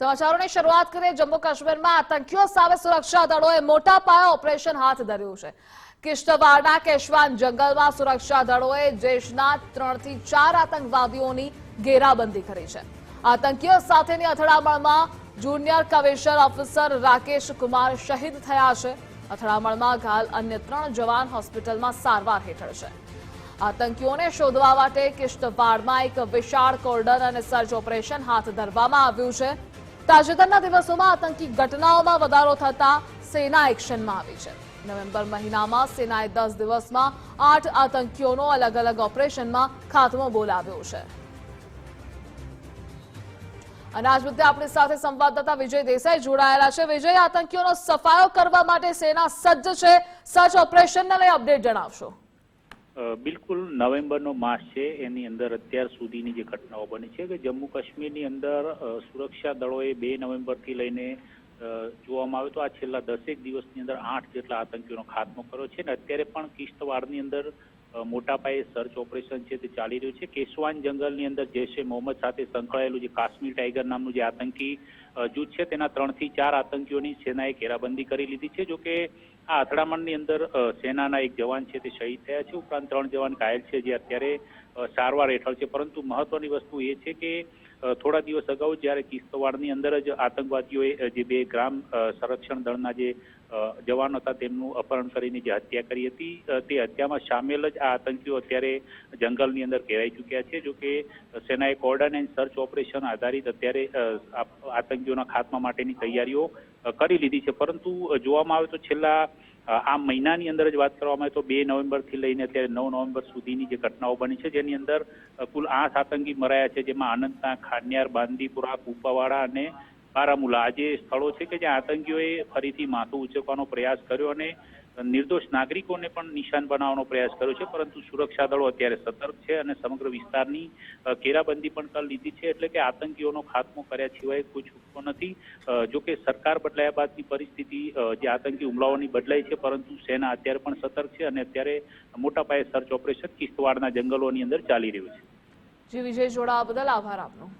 સમાચારોની શરૂઆત કરીએ જમ્મુ કાશ્મીરમાં. આતંકીઓ સામે સુરક્ષા દળોએ મોટા પાયે ઓપરેશન હાથ ધર્યું છે. કિશ્તવાડના કેશવાન જંગલમાં સુરક્ષા દળોએ દેશના ત્રણથી ચાર આતંકવાદીઓની ઘેરાબંધી કરી છે. આતંકીઓ સાથેની અથડામણમાં junior commissioner officer Rakesh Kumar શહીદ થયા છે. અથડામણમાં ઘાયલ અન્ય ત્રણ જવાન હોસ્પિટલમાં સારવાર હેઠળ છે. આતંકીઓને શોધવા માટે કિશ્તવાડમાં એક વિશાળ કોર્ડન અને સર્ચ ઓપરેશન હાથ ધરવામાં આવ્યું છે. તાજેતરના દિવસોમાં આતંકી ઘટનાઓમાં વધારો થતા સેના એક્શનમાં આવી છે. નવેમ્બર મહિનામાં સેનાએ દસ દિવસમાં આઠ આતંકીઓનો અલગ અલગ ઓપરેશનમાં ખાતમો બોલાવ્યો છે. અને આજ મુદ્દે આપણી સાથે સંવાદદાતા વિજય દેસાઈ જોડાયેલા છે. વિજય, આતંકીઓનો સફાયો કરવા માટે સેના સજ્જ છે. સર્ચ ઓપરેશનને લઈ અપડેટ જણાવશો. બિલકુલ નવેમ્બરનો માસ છે. એની અંદર અત્યાર સુધીની જે ઘટનાઓ બની છે કે જમ્મુ કાશ્મીરની અંદર સુરક્ષા દળોએ બે નવેમ્બરથી લઈને જોવામાં આવે તો આ છેલ્લા દસેક દિવસની અંદર આઠ જેટલા આતંકીઓનો ખાત્મો કર્યો છે. અને અત્યારે પણ કિશ્તવાડની અંદર મોટા પાયે સર્ચ ઓપરેશન છે તે ચાલી રહ્યું છે. કેશવાન જંગલની અંદર જૈશ એ મોહમ્મદ સાથે સંકળાયેલું જે કાશ્મીર ટાઈગર નામનું જે આતંકી જૂથ છે, તેના ત્રણથી ચાર આતંકીઓની સેનાએ ઘેરાબંધી કરી લીધી છે. જોકે આ અથડામણની અંદર સેનાના એક જવાન છે તે શહીદ થયા છે. ઉપરાંત ત્રણ જવાન ઘાયલ છે જે અત્યારે સારવાર હેઠળ છે. પરંતુ મહત્વની વસ્તુ એ છે કે થોડા દિવસ અગાઉ જ્યારે કિસ્તવાડની અંદર જ આતંકવાદીઓએ જે બે ગ્રામ સંરક્ષણ દળના જે જવાનો હતા તેમનું અપહરણ કરીને જે હત્યા કરી હતી તે હત્યામાં સામેલ જ આ આતંકીઓ અત્યારે જંગલની અંદર ઘેરાઈ ચૂક્યા છે. જો કે, સેનાએ કોર્ડન એન્ડ સર્ચ ઓપરેશન આધારિત અત્યારે આતંકીઓના ખાત્મા માટેની તૈયારીઓ કરી લીધી છે. પરંતુ જોવામાં આવે તો છેલ્લા આ મહિનાની અંદર જ વાત કરવામાં આવે તો બે નવેમ્બરથી લઈને અત્યારે નવ નવેમ્બર સુધીની જે ઘટનાઓ બની છે, જેની અંદર કુલ આઠ આતંકી મરાયા છે, જેમાં અનંતનાગ ખાનિયાર, બાંદીપુરા, કુપાવાડા અને બારામુલા. આ જે સ્થળો છે કે જ્યાં આતંકીઓએ ફરીથી માથું ઉચકવાનો પ્રયાસ કર્યો અને નિર્દોષ નાગરિકોને પણ નિશાન બનાવવાનો પ્રયાસ કર્યો છે, પરંતુ સુરક્ષા દળો અત્યારે સતર્ક છે અને સમગ્ર વિસ્તારની ઘેરાબંધી પણ કરી લીધી છે, એટલે કે આતંકીઓનો ખાત્મો કર્યા સિવાય કોઈ છૂટકો નથી. જોકે સરકાર બદલાયા બાદની પરિસ્થિતિ જે આતંકી હુમલાઓની બદલાઈ છે, પરંતુ સેના અત્યારે પણ સતર્ક છે અને અત્યારે મોટા પાયે સર્ચ ઓપરેશન કિશ્તવાડના જંગલોની અંદર ચાલી રહ્યું છે. જી, વિજય જોડાવા બદલ આભાર આપનો.